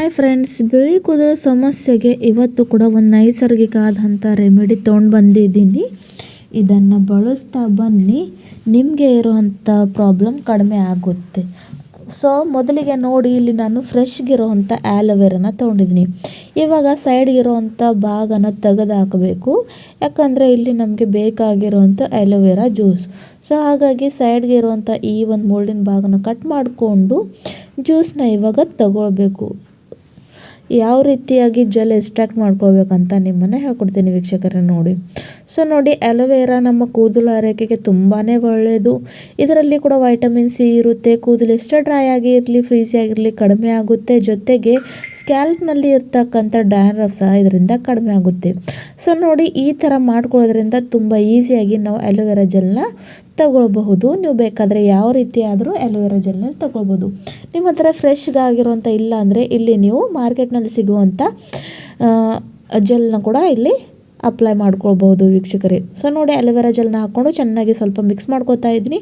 Hi friends ಬಿಳಿ ಕೂದಲು ಸಮಸ್ಯೆಗೆ ಇವತ್ತು ಕೂಡ ಒಂದು ನೈಸರ್ಗಿಕ ಆದಂಥ ರೆಮಿಡಿ ತೊಗೊಂಡು ಬಂದಿದ್ದೀನಿ. ಇದನ್ನು ಬಳಸ್ತಾ ಬನ್ನಿ. ನಿಮಗೆ ಇರುವಂಥ ಪ್ರಾಬ್ಲಮ್ ಕಡಿಮೆ ಆಗುತ್ತೆ. ಸೊ ಮೊದಲಿಗೆ ನೋಡಿ, ಇಲ್ಲಿ ನಾನು ಫ್ರೆಶ್ಗಿರೋವಂಥ ಆ್ಯಲೋವೆರಾನ ತೊಗೊಂಡಿದ್ದೀನಿ. ಇವಾಗ ಸೈಡ್ಗಿರೋವಂಥ ಭಾಗನ ತೆಗೆದು ಹಾಕಬೇಕು ಯಾಕಂದರೆ ಇಲ್ಲಿ ನಮಗೆ ಬೇಕಾಗಿರೋವಂಥ ಆ್ಯಲೋವೆರಾ ಜ್ಯೂಸ್ ಸೊ ಹಾಗಾಗಿ ಸೈಡ್ಗೆ ಇರುವಂಥ ಈ ಒಂದು ಮುಳ್ಳಿನ ಭಾಗನ ಕಟ್ ಮಾಡಿಕೊಂಡು ಜ್ಯೂಸನ್ನ ಇವಾಗ ತಗೊಳ್ಬೇಕು. ಯಾವ ರೀತಿಯಾಗಿ ಜೆಲ್ ಎಕ್ಸ್ಟ್ರಾಕ್ಟ್ ಮಾಡ್ಕೊಳ್ಬೇಕಂತ ನಿಮ್ಮನ್ನು ಹೇಳ್ಕೊಡ್ತೀನಿ ವೀಕ್ಷಕರೇ ನೋಡಿ. ಸೊ ನೋಡಿ ಅಲೋವೆರಾ ನಮ್ಮ ಕೂದಲು ಆರೈಕೆಗೆ ತುಂಬಾ ಒಳ್ಳೆಯದು. ಇದರಲ್ಲಿ ಕೂಡ ವೈಟಮಿನ್ ಸಿ ಇರುತ್ತೆ. ಕೂದಲು ಎಷ್ಟು ಡ್ರೈ ಆಗಿರಲಿ ಫ್ರೀಸಿ ಆಗಿರಲಿ, ಕಡಿಮೆ ಆಗುತ್ತೆ. ಜೊತೆಗೆ ಸ್ಕ್ಯಾಲ್ಪ್ನಲ್ಲಿ ಇರ್ತಕ್ಕಂಥ ಡ್ಯಾನ್ರಫ್ ಸಹ ಇದರಿಂದ ಕಡಿಮೆ ಆಗುತ್ತೆ. ಸೊ ನೋಡಿ, ಈ ಥರ ಮಾಡ್ಕೊಳ್ಳೋದ್ರಿಂದ ತುಂಬ ಈಸಿಯಾಗಿ ನಾವು ಅಲೋವೆರಾ ಜೆಲ್ನ ತಗೊಳ್ಬಹುದು. ನೀವು ಬೇಕಾದರೆ ಯಾವ ರೀತಿ ಆದರೂ ಅಲೋವೆರಾ ಜೆಲ್ನ ತಗೊಳ್ಬೋದು ನಿಮ್ಮ ಹತ್ರ ಫ್ರೆಶ್ಗಾಗಿರುವಂಥ ಇಲ್ಲ ಅಂದರೆ ಇಲ್ಲಿ ನೀವು ಮಾರ್ಕೆಟ್ನಲ್ಲಿ ಸಿಗುವಂಥ ಜೆಲ್ನ ಕೂಡ ಇಲ್ಲಿ ಅಪ್ಲೈ ಮಾಡ್ಕೊಳ್ಬೋದು ವೀಕ್ಷಕರೇ. ಸೊ ನೋಡಿ ಅಲೋವೆರಾ ಜೆಲ್ನ ಹಾಕ್ಕೊಂಡು ಚೆನ್ನಾಗಿ ಸ್ವಲ್ಪ ಮಿಕ್ಸ್ ಮಾಡ್ಕೊತಾ ಇದ್ದೀನಿ.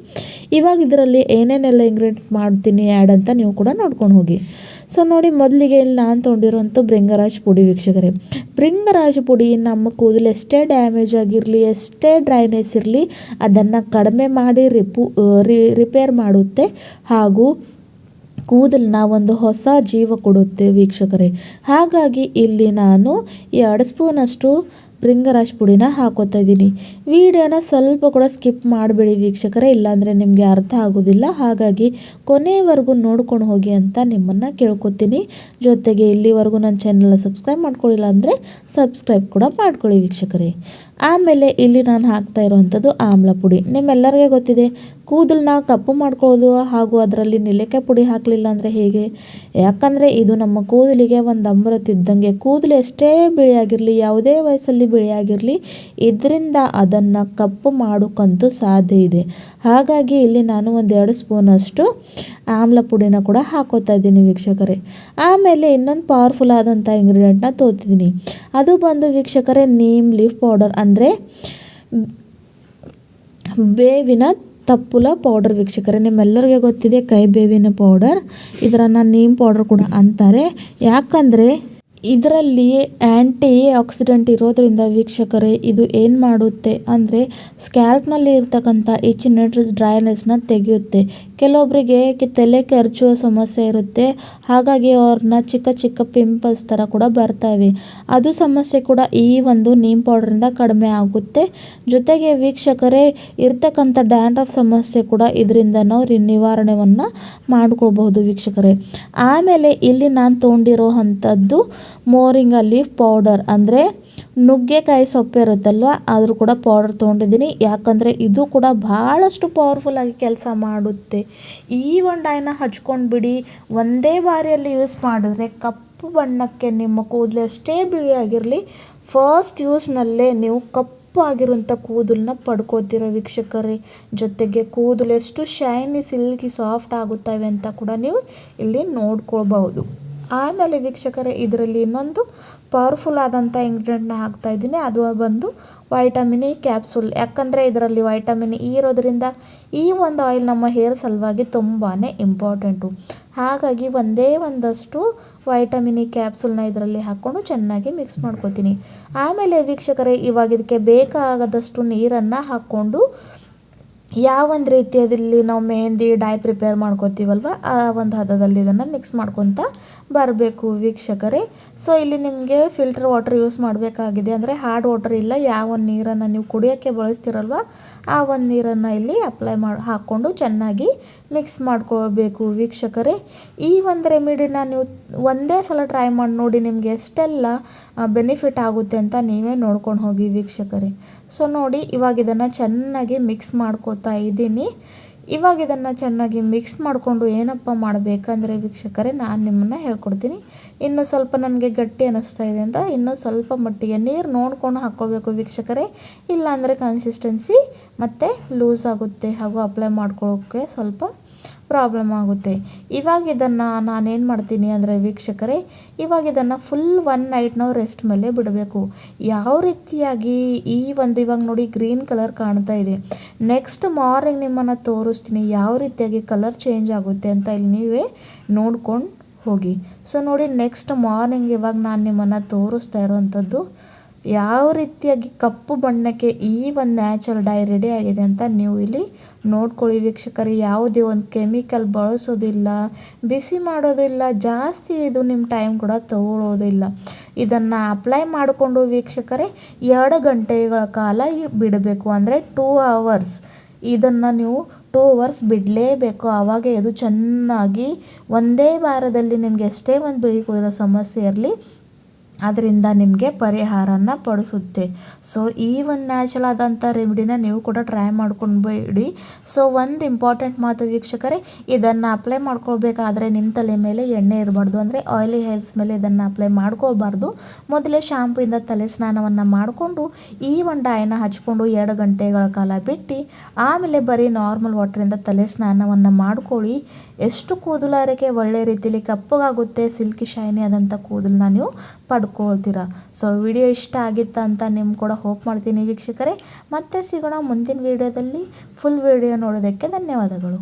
ಇವಾಗ ಇದರಲ್ಲಿ ಏನೇನೆಲ್ಲ ಇಂಗ್ರೀಡಿಯೆಂಟ್ ಮಾಡ್ತೀನಿ ಆ್ಯಡ್ ಅಂತ ನೀವು ಕೂಡ ನೋಡ್ಕೊಂಡು ಹೋಗಿ. ಸೊ ನೋಡಿ ಮೊದಲಿಗೆ ಇಲ್ಲಿ ನಾನು ತೊಗೊಂಡಿರೋಂಥ ಬ್ರಿಂಗರಾಜ್ ಪುಡಿ ವೀಕ್ಷಕರೇ. ಬ್ರಿಂಗರಾಜ್ ಪುಡಿ ನಮ್ಮ ಕೂದಲು ಎಷ್ಟೇ ಡ್ಯಾಮೇಜ್ ಆಗಿರಲಿ, ಎಷ್ಟೇ ಡ್ರೈನೆಸ್ ಇರಲಿ, ಅದನ್ನು ಕಡಿಮೆ ಮಾಡಿ ರಿಪು ರಿಪೇರ್ ಮಾಡುತ್ತೆ. ಹಾಗೂ ಕೂದಲನ್ನ ಒಂದು ಹೊಸ ಜೀವ ಕೊಡುತ್ತೆ ವೀಕ್ಷಕರೇ. ಹಾಗಾಗಿ ಇಲ್ಲಿ ನಾನು ಎರಡು ಸ್ಪೂನಷ್ಟು ಭೃಂಗರಾಜ್ ಪುಡಿನ ಹಾಕೋತಾ ಇದ್ದೀನಿ. ವಿಡಿಯೋನ ಸ್ವಲ್ಪ ಕೂಡ ಸ್ಕಿಪ್ ಮಾಡಬೇಡಿ ವೀಕ್ಷಕರೇ, ಇಲ್ಲಾಂದರೆ ನಿಮಗೆ ಅರ್ಥ ಆಗೋದಿಲ್ಲ. ಹಾಗಾಗಿ ಕೊನೆಯವರೆಗೂ ನೋಡ್ಕೊಂಡು ಹೋಗಿ ಅಂತ ನಿಮ್ಮನ್ನು ಕೇಳ್ಕೊತೀನಿ. ಜೊತೆಗೆ ಇಲ್ಲಿವರೆಗೂ ನನ್ನ ಚಾನಲ್ನ ಸಬ್ಸ್ಕ್ರೈಬ್ ಮಾಡ್ಕೊಳ್ಳಿಲ್ಲ ಅಂದರೆ ಸಬ್ಸ್ಕ್ರೈಬ್ ಕೂಡ ಮಾಡ್ಕೊಳ್ಳಿ ವೀಕ್ಷಕರೇ. ಆಮೇಲೆ ಇಲ್ಲಿ ನಾನು ಹಾಕ್ತಾ ಇರೋವಂಥದ್ದು ಆಮ್ಲ ಪುಡಿ. ನಿಮ್ಮೆಲ್ಲರಿಗೆ ಗೊತ್ತಿದೆ ಕೂದಲನ್ನ ಕಪ್ಪು ಮಾಡ್ಕೊಳ್ಳೋದು ಹಾಗೂ ಅದರಲ್ಲಿ ನೆಲ್ಲಿಕಾಯಿ ಪುಡಿ ಹಾಕಲಿಲ್ಲ ಅಂದರೆ ಹೇಗೆ? ಯಾಕಂದರೆ ಇದು ನಮ್ಮ ಕೂದಲಿಗೆ ಒಂದು ಅಮೃತ ಇದ್ದಂಗೆ ಕೂದಲು ಎಷ್ಟೇ ಬಿಳಿಯಾಗಿರಲಿ, ಯಾವುದೇ ವಯಸ್ಸಲ್ಲಿ ಬಿಳಿಯಾಗಿರಲಿ, ಇದರಿಂದ ಅದನ್ನು ಕಪ್ಪು ಮಾಡೋಕ್ಕಂತೂ ಸಾಧ್ಯ ಇದೆ. ಹಾಗಾಗಿ ಇಲ್ಲಿ ನಾನು ಒಂದೆರಡು ಸ್ಪೂನಷ್ಟು ಆಮ್ಲ ಪುಡಿನ ಕೂಡ ಹಾಕೋತಾ ಇದ್ದೀನಿ ವೀಕ್ಷಕರೇ. ಆಮೇಲೆ ಇನ್ನೊಂದು ಪವರ್ಫುಲ್ ಆದಂಥ ಇಂಗ್ರೀಡಿಯೆಂಟ್ನ ತೋತಿದ್ದೀನಿ. ಅದು ಬಂದು ವೀಕ್ಷಕರೇ ನೀಮ್ ಲೀಫ್ ಪೌಡರ್ ಅಂದರೆ ಬೇವಿನ ತಪ್ಪುಲ ಪೌಡರ್ ವೀಕ್ಷಕರೇ. ನಿಮ್ಮೆಲ್ಲರಿಗೆ ಗೊತ್ತಿದೆ ಕೈ ಬೇವಿನ ಪೌಡರ್ ಇದರನ್ನು ನೀಮ್ ಪೌಡರ್ ಕೂಡ ಅಂತಾರೆ. ಯಾಕಂದರೆ ಇದರಲ್ಲಿ ಆ್ಯಂಟಿ ಆಕ್ಸಿಡೆಂಟ್ ಇರೋದ್ರಿಂದ ವೀಕ್ಷಕರೇ ಇದು ಏನು ಮಾಡುತ್ತೆ ಅಂದರೆ ಸ್ಕ್ಯಾಲ್ಪ್ನಲ್ಲಿ ಇರ್ತಕ್ಕಂಥ ಹೆಚ್ಚಿನ ಡ್ರೈನೆಸ್ನ ತೆಗೆಯುತ್ತೆ. ಕೆಲವೊಬ್ಬರಿಗೆ ತಲೆ ಕೆರ್ಚುವ ಸಮಸ್ಯೆ ಇರುತ್ತೆ, ಹಾಗಾಗಿ ಅವ್ರನ್ನ ಚಿಕ್ಕ ಚಿಕ್ಕ ಪಿಂಪಲ್ಸ್ ಥರ ಕೂಡ ಬರ್ತಾವೆ. ಅದು ಸಮಸ್ಯೆ ಕೂಡ ಈ ಒಂದು ನೀಮ್ ಪೌಡ್ರಿಂದ ಕಡಿಮೆ ಆಗುತ್ತೆ. ಜೊತೆಗೆ ವೀಕ್ಷಕರೇ, ಇರ್ತಕ್ಕಂಥ ಡ್ಯಾಂಡ್ರಫ್ ಸಮಸ್ಯೆ ಕೂಡ ಇದರಿಂದ ನಾವು ನಿವಾರಣೆಯನ್ನು ಮಾಡ್ಕೊಳ್ಬಹುದು ವೀಕ್ಷಕರೇ. ಆಮೇಲೆ ಇಲ್ಲಿ ನಾನು ತೊಗೊಂಡಿರೋ ಅಂಥದ್ದು ಮೋರಿಂಗ ಲೀಫ್ ಪೌಡರ್ ಅಂದರೆ ನುಗ್ಗೆಕಾಯಿ ಸೊಪ್ಪು ಇರುತ್ತಲ್ವ, ಆದರೂ ಕೂಡ ಪೌಡರ್ ತೊಗೊಂಡಿದ್ದೀನಿ. ಯಾಕಂದರೆ ಇದು ಕೂಡ ಭಾಳಷ್ಟು ಪವರ್ಫುಲ್ಲಾಗಿ ಕೆಲಸ ಮಾಡುತ್ತೆ. ಈ ಒಂಡಾಯನ ಆಯ್ನ ಹಚ್ಕೊಂಡು ಬಿಡಿ ಒಂದೇ ಬಾರಿಯಲ್ಲಿ ಯೂಸ್ ಮಾಡಿದ್ರೆ ಕಪ್ಪು ಬಣ್ಣಕ್ಕೆ ನಿಮ್ಮ ಕೂದಲು ಎಷ್ಟೇ ಬಿಳಿಯಾಗಿರಲಿ ಫಸ್ಟ್ ಯೂಸ್ನಲ್ಲೇ ನೀವು ಕಪ್ಪು ಆಗಿರುವಂಥ ಕೂದಲನ್ನ ಪಡ್ಕೋತೀರ ವೀಕ್ಷಕರೇ. ಜೊತೆಗೆ ಕೂದಲು ಎಷ್ಟು ಶೈನಿ ಸಿಲ್ಕಿ ಸಾಫ್ಟ್ ಆಗುತ್ತವೆ ಅಂತ ಕೂಡ ನೀವು ಇಲ್ಲಿ ನೋಡ್ಕೊಳ್ಬಹುದು. ಆಮೇಲೆ ವೀಕ್ಷಕರೇ, ಇದರಲ್ಲಿ ಇನ್ನೊಂದು ಪವರ್ಫುಲ್ ಆದಂಥ ಇಂಗ್ರೀಡಿಯೆಂಟ್ನ ಹಾಕ್ತಾ ಇದ್ದೀನಿ. ಅದು ಬಂದು ವೈಟಮಿನ್ ಇ ಕ್ಯಾಪ್ಸುಲ್ ಯಾಕಂದರೆ ಇದರಲ್ಲಿ ವೈಟಮಿನ್ ಇ ಇರೋದರಿಂದ ಈ ಒಂದು ಆಯಿಲ್ ನಮ್ಮ ಹೇರ್ ಸಲುವಾಗಿ ತುಂಬಾ ಇಂಪಾರ್ಟೆಂಟು ಹಾಗಾಗಿ ಒಂದೇ ಒಂದಷ್ಟು ವೈಟಮಿನ್ ಇ ಕ್ಯಾಪ್ಸೂಲ್ನ ಇದರಲ್ಲಿ ಹಾಕ್ಕೊಂಡು ಚೆನ್ನಾಗಿ ಮಿಕ್ಸ್ ಮಾಡ್ಕೋತೀನಿ. ಆಮೇಲೆ ವೀಕ್ಷಕರೇ, ಇವಾಗ ಇದಕ್ಕೆ ಬೇಕಾಗದಷ್ಟು ನೀರನ್ನು ಹಾಕ್ಕೊಂಡು ಯಾವೊಂದು ರೀತಿಯಲ್ಲಿ ನಾವು ಮೆಹಂದಿ ಡೈ ಪ್ರಿಪೇರ್ ಮಾಡ್ಕೋತೀವಲ್ವ, ಆ ಒಂದು ಹದದಲ್ಲಿ ಇದನ್ನು ಮಿಕ್ಸ್ ಮಾಡ್ಕೊತ ಬರಬೇಕು ವೀಕ್ಷಕರೇ. ಸೊ ಇಲ್ಲಿ ನಿಮಗೆ ಫಿಲ್ಟರ್ ವಾಟರ್ ಯೂಸ್ ಮಾಡಬೇಕಾಗಿದೆ ಅಂದರೆ ಹಾರ್ಡ್ ವಾಟರ್ ಇಲ್ಲ, ಯಾವ ಒಂದು ನೀರನ್ನು ನೀವು ಕುಡಿಯೋಕ್ಕೆ ಬಳಸ್ತಿರಲ್ವ, ಆ ಒಂದು ನೀರನ್ನು ಇಲ್ಲಿ ಅಪ್ಲೈ ಮಾಡಿ, ಹಾಕ್ಕೊಂಡು ಚೆನ್ನಾಗಿ ಮಿಕ್ಸ್ ಮಾಡ್ಕೊಳ್ಬೇಕು ವೀಕ್ಷಕರೇ. ಈ ಒಂದು ರೆಮಿಡಿನ ನೀವು ಒಂದೇ ಸಲ ಟ್ರೈ ಮಾಡಿ ನೋಡಿ ನಿಮಗೆ ಎಷ್ಟೆಲ್ಲ ಬೆನಿಫಿಟ್ ಆಗುತ್ತೆ ಅಂತ ನೀವೇ ನೋಡ್ಕೊಂಡು ಹೋಗಿ ವೀಕ್ಷಕರೇ. ಸೊ ನೋಡಿ, ಇವಾಗ ಇದನ್ನು ಚೆನ್ನಾಗಿ ಮಿಕ್ಸ್ ಮಾಡ್ಕೋತಾ ಇದ್ದೀನಿ. ಇವಾಗ ಇದನ್ನು ಚೆನ್ನಾಗಿ ಮಿಕ್ಸ್ ಮಾಡಿಕೊಂಡು ಏನಪ್ಪ ಮಾಡಬೇಕಂದ್ರೆ ವೀಕ್ಷಕರೇ, ನಾನು ನಿಮ್ಮನ್ನು ಹೇಳ್ಕೊಡ್ತೀನಿ. ಇನ್ನು ಸ್ವಲ್ಪ ನನಗೆ ಗಟ್ಟಿ ಅನ್ನಿಸ್ತಾ ಇದೆ ಅಂತ ಇನ್ನು ಸ್ವಲ್ಪ ಮಟ್ಟಿಗೆ ನೀರು ನೋಡ್ಕೊಂಡು ಹಾಕ್ಕೊಳ್ಬೇಕು ವೀಕ್ಷಕರೇ. ಇಲ್ಲಾಂದರೆ ಕನ್ಸಿಸ್ಟೆನ್ಸಿ ಮತ್ತು ಲೂಸ್ ಆಗುತ್ತೆ ಹಾಗೂ ಅಪ್ಲೈ ಮಾಡ್ಕೊಳ್ಳೋಕ್ಕೆ ಸ್ವಲ್ಪ ಪ್ರಾಬ್ಲಮ್ ಆಗುತ್ತೆ. ಇವಾಗ ಇದನ್ನು ನಾನೇನು ಮಾಡ್ತೀನಿ ಅಂದರೆ ವೀಕ್ಷಕರೇ, ಇವಾಗ ಇದನ್ನು ಫುಲ್ ಒನ್ ನೈಟ್ ನಾವು ರೆಸ್ಟ್ ಮೇಲೆ ಬಿಡಬೇಕು. ಯಾವ ರೀತಿಯಾಗಿ ಈ ಒಂದು ಇವಾಗ ನೋಡಿ ಗ್ರೀನ್ ಕಲರ್ ಕಾಣ್ತಾ ಇದೆ. ನೆಕ್ಸ್ಟ್ ಮಾರ್ನಿಂಗ್ ನಿಮ್ಮನ್ನು ತೋರಿಸ್ತೀನಿ ಯಾವ ರೀತಿಯಾಗಿ ಕಲರ್ ಚೇಂಜ್ ಆಗುತ್ತೆ ಅಂತ ಇಲ್ಲಿ ನೀವೇ ನೋಡ್ಕೊಂಡು ಹೋಗಿ. ಸೊ ನೋಡಿ ನೆಕ್ಸ್ಟ್ ಮಾರ್ನಿಂಗ್ ಇವಾಗ ನಾನು ನಿಮ್ಮನ್ನು ತೋರಿಸ್ತಾ ಇರೋವಂಥದ್ದು ಯಾವ ರೀತಿಯಾಗಿ ಕಪ್ಪು ಬಣ್ಣಕ್ಕೆ ಈ ಒಂದು ನ್ಯಾಚುರಲ್ ಡೈ ರೆಡಿ ಆಗಿದೆ ಅಂತ ನೀವು ಇಲ್ಲಿ ನೋಡ್ಕೊಳ್ಳಿ ವೀಕ್ಷಕರು. ಯಾವುದೇ ಒಂದು ಕೆಮಿಕಲ್ ಬಳಸೋದಿಲ್ಲ, ಬಿಸಿ ಮಾಡೋದಿಲ್ಲ, ಜಾಸ್ತಿ ಇದು ನಿಮ್ಮ ಟೈಮ್ ಕೂಡ ತಗೊಳ್ಳೋದಿಲ್ಲ ಇದನ್ನು ಅಪ್ಲೈ ಮಾಡಿಕೊಂಡು ವೀಕ್ಷಕರೇ, ಎರಡು ಗಂಟೆಗಳ ಕಾಲ ಬಿಡಬೇಕು ಅಂದರೆ ಟೂ ಅವರ್ಸ್. ಇದನ್ನು ನೀವು ಟೂ ಅವರ್ಸ್ ಬಿಡಲೇಬೇಕು. ಆವಾಗ ಇದು ಚೆನ್ನಾಗಿ ಒಂದೇ ವಾರದಲ್ಲಿ ನಿಮಗೆ ಎಷ್ಟೇ ಒಂದು ಕೂದಲ ಸಮಸ್ಯೆ ಇರಲಿ ಅದರಿಂದ ನಿಮಗೆ ಪರಿಹಾರನ ಪಡಿಸುತ್ತೆ. ಸೊ ಈ ಒಂದು ನ್ಯಾಚುರಲ್ ಆದಂಥ ರೆಮಿಡಿನ ನೀವು ಕೂಡ ಟ್ರೈ ಮಾಡ್ಕೊಂಡು ಬಿಡಿ ಸೊ ಒಂದು ಇಂಪಾರ್ಟೆಂಟ್ ಮಾತು ವೀಕ್ಷಕರೇ, ಇದನ್ನು ಅಪ್ಲೈ ಮಾಡ್ಕೊಳ್ಬೇಕಾದ್ರೆ ನಿಮ್ಮ ತಲೆ ಮೇಲೆ ಎಣ್ಣೆ ಇರಬಾರ್ದು. ಅಂದರೆ ಆಯಿಲಿ ಹೇರ್ಸ್ ಮೇಲೆ ಇದನ್ನು ಅಪ್ಲೈ ಮಾಡ್ಕೊಳ್ಬಾರ್ದು. ಮೊದಲೇ ಶಾಂಪುಯಿಂದ ತಲೆ ಸ್ನಾನವನ್ನು ಮಾಡಿಕೊಂಡು, ಈ ಒಂದು ಡಾಯನ್ನ ಹಚ್ಕೊಂಡು ಎರಡು ಗಂಟೆಗಳ ಕಾಲ ಬಿಟ್ಟು, ಆಮೇಲೆ ಬರೀ ನಾರ್ಮಲ್ ವಾಟ್ರಿಂದ ತಲೆ ಸ್ನಾನವನ್ನು ಮಾಡ್ಕೊಳ್ಳಿ. ಎಷ್ಟು ಕೂದಲಾರಕ್ಕೆ ಒಳ್ಳೆ ರೀತಿಯಲ್ಲಿ ಕಪ್ಪಗಾಗುತ್ತೆ ಸಿಲ್ಕಿ ಶೈನಿ ಆದಂಥ ಕೂದಲನ್ನ ನೀವು ಪಡ್ಕೊಳ್ತೀರಾ ಸೊ ವಿಡಿಯೋ ಇಷ್ಟ ಆಗಿತ್ತ ಅಂತ ನಿಮ್ಮ ಕೂಡ ಹೋಪ್ ಮಾಡ್ತೀನಿ ವೀಕ್ಷಕರೇ. ಮತ್ತೆ ಸಿಗೋಣ ಮುಂದಿನ ವಿಡಿಯೋದಲ್ಲಿ ಫುಲ್ ವಿಡಿಯೋ ನೋಡೋದಕ್ಕೆ ಧನ್ಯವಾದಗಳು.